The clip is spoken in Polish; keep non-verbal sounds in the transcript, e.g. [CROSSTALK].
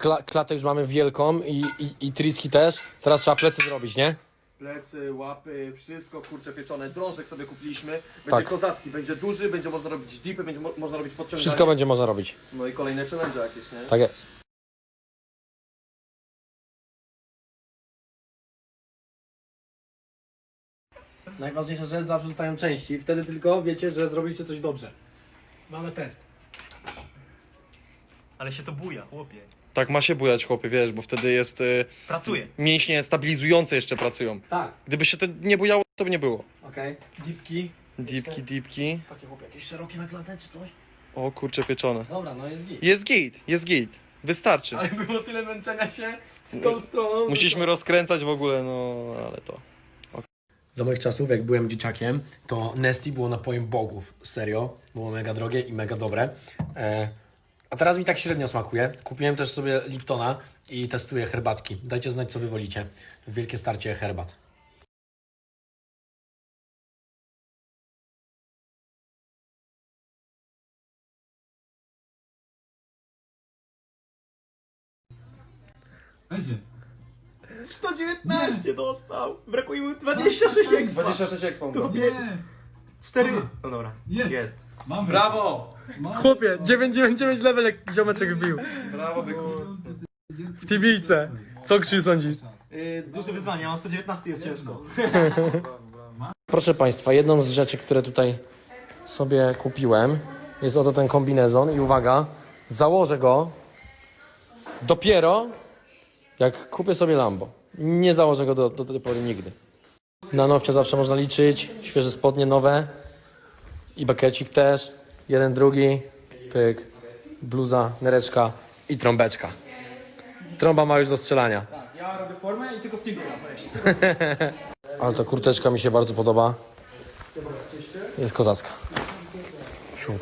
Kla klatę już mamy wielką i, i, i tricki też. Teraz trzeba plecy zrobić, nie? Plecy, łapy, wszystko kurcze pieczone. Drążek sobie kupiliśmy. Będzie Tak. kozacki, będzie duży, będzie można robić dipy, będzie mo można robić podciąganie. Wszystko będzie można robić. No i kolejne challenge jakieś, nie? Tak jest. Najważniejsza rzecz, zawsze zostają części. Wtedy tylko wiecie, że zrobiliście coś dobrze. Mamy test. Ale się to buja, chłopie. Tak ma się bujać, chłopie, wiesz, bo wtedy jest... Y, Pracuje. mięśnie stabilizujące jeszcze pracują. Tak, Gdyby się to nie bujało, to by nie było. okej. Dipki. Dipki, dipki. Takie chłopie, jakieś szerokie na klatę czy coś? O kurcze pieczone. Dobra, no jest git. Jest git, jest git. Wystarczy. Ale było tyle męczenia się z tą stroną. Musieliśmy rozkręcać w ogóle, no ale to. Za moich czasów, jak byłem dzieciakiem, to Nesty było napojem bogów. Serio. Było mega drogie i mega dobre. E, a teraz mi tak średnio smakuje. Kupiłem też sobie Liptona i testuję herbatki. Dajcie znać, co wy wolicie. Wielkie starcie herbat. Będzie. 119 dostał. Brakuje mu 26 ekstra. 26 ekspo. Nie! 4. No dobra. Jest. Jest. Mamy. Brawo! Mamy. Chłopie, 999 level jak ziomeczek wbił. Brawo, byku. W tibijce. Co Krzyś sądzisz? Yy, duże wyzwanie, a mam 119 jest ciężko. [LAUGHS] Proszę Państwa, jedną z rzeczy, które tutaj sobie kupiłem, jest oto ten kombinezon i uwaga, założę go dopiero jak kupię sobie Lambo. Nie założę go do, do tej pory nigdy. Na nowcie zawsze można liczyć, świeże spodnie nowe i bakecik też, jeden, drugi, pyk, bluza, nereczka i trąbeczka. Trąba ma już do strzelania. Ja robię formę i tylko w na pojeździ. [LAUGHS] Ale ta kurteczka mi się bardzo podoba. Jest kozacka. Siu.